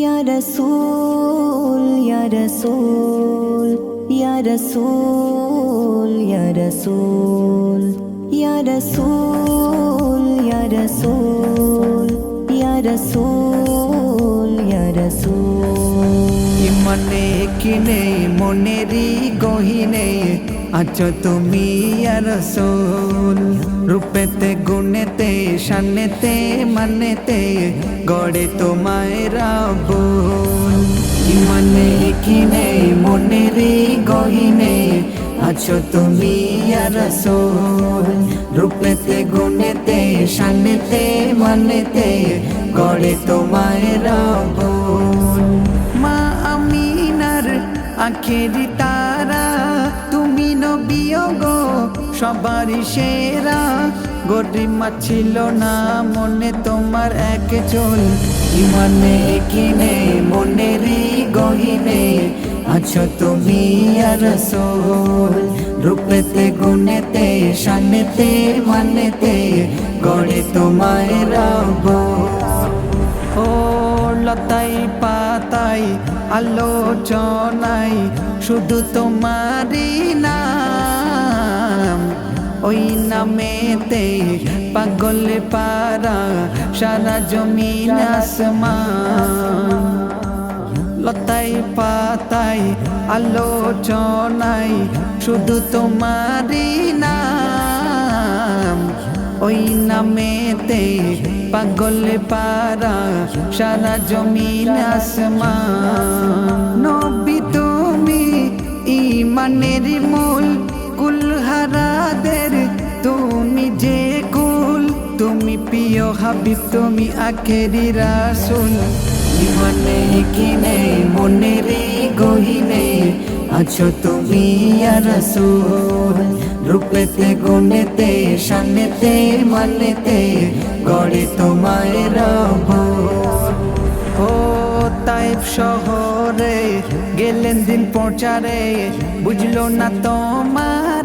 ইয়া রসুল ইয়া রসুল ইয়া রসুল ইয়া রসুল ইয়া রসুল ইয়া রসুল ইয়া রসুল ইয়া রসুল ইমনে কিনে মনেরি গহিনে, আছো তুমি আর সোল রূপেতে, গুণেতে শানেতে মানেতে গড়ে তোমায় রাবুল ইমনে কিনে মনেরি গহিনে, আছো তুমি আর রূপেতে, গুণেতে, শানেতে, মানেতে গড়ে তোমায় রাবুল মা আমিনার আখেরি তারা, তুমি নবিও গো সবারই সেরা। গরিমা ছিল না, মনে তোমার এক চল। ইমানে কিনে, মনেরই গহিনে, আছো তুমি আর সোল। রূপেতে, গুণেতে শানেতে মানেতে গড়ে তোমায় রাব ও লতাই পাতাই, আলোচনাই, শুধু তোমারই নাম ওই নামেতে পাগল পারা সারা জমিন লতাই পাতাই, আলোচনাই, শুধু তোমারই নাম। ওই নামেতে পাগল পারা সারা জমিন আসমান। নবী তুমি ইমানের মূল কুলহারাদের তুমি যে কুল, তুমি প্রিয় হাবিব, তুমি আখেরি রাসুল। ইমানে কিনে মনেরে গহিনে আছো তুমি রসুল। রূপেতে, গুণেতে শানেতে মানেতে, গড়ে তোমায় রব ও তাইব শহরে, গেলেন দিন পৌঁছারে বুঝলো না তোমারে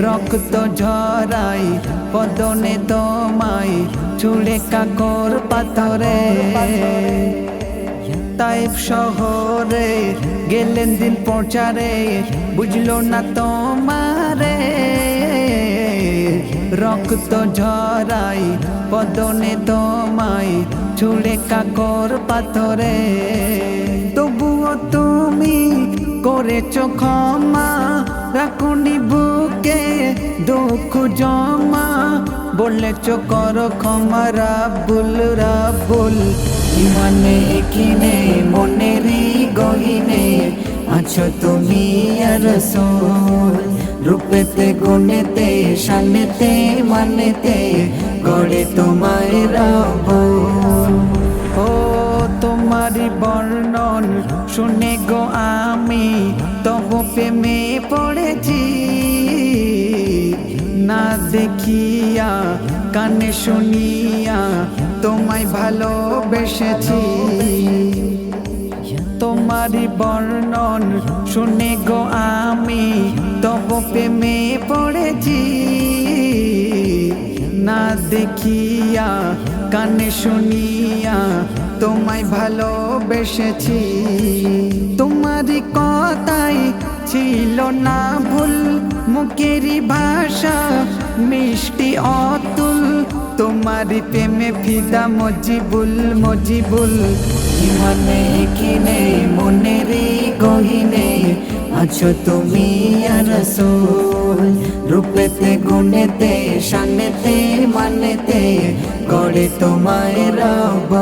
রক্ত ঝরাই, পদনে তোমায় চুড়ে কাকর পাথরে। তাইব শহরে গেলেন দিন পৌঁছারে বুঝলো না তোমারে। রক্ত ঝরাই, পদনে তোমায় ছুড়ে কাকর পাথরে। তবুও তুমি করেছ ক্ষমা। রাখুনি বুকে দুঃখ জমা। বলেছ কর ক্ষমা, রাবুল রাবুল। ইমানে, কিনে, মনেরই গহিনে আছো তুমি আর সোল রূপেতে, গুণেতে শানেতে মানেতে গড়ে তোমায় রব। পড়েছি। না দেখিয়া, কানে শুনিয়া তোমায় ভালোবেসেছি। তোমারি বর্ণন শুনে গো আমি, তব প্রেমে পড়েছি। না দেখিয়া, কানে শুনিয়া তোমায় ভালোবেসেছি। তোমারি কথাই ছিল না ভুল, মুখেরই ভাষা, মিষ্টি অতুল। তোমারি প্রেমে ফিদা মজিবুল মজিবুল। ইমানে কিনে মনেরে গহিনে, আছো তুমি আর সোল রূপেতে, গুণেতে শানেতে মানেতে, গড়ে তোমায় রব।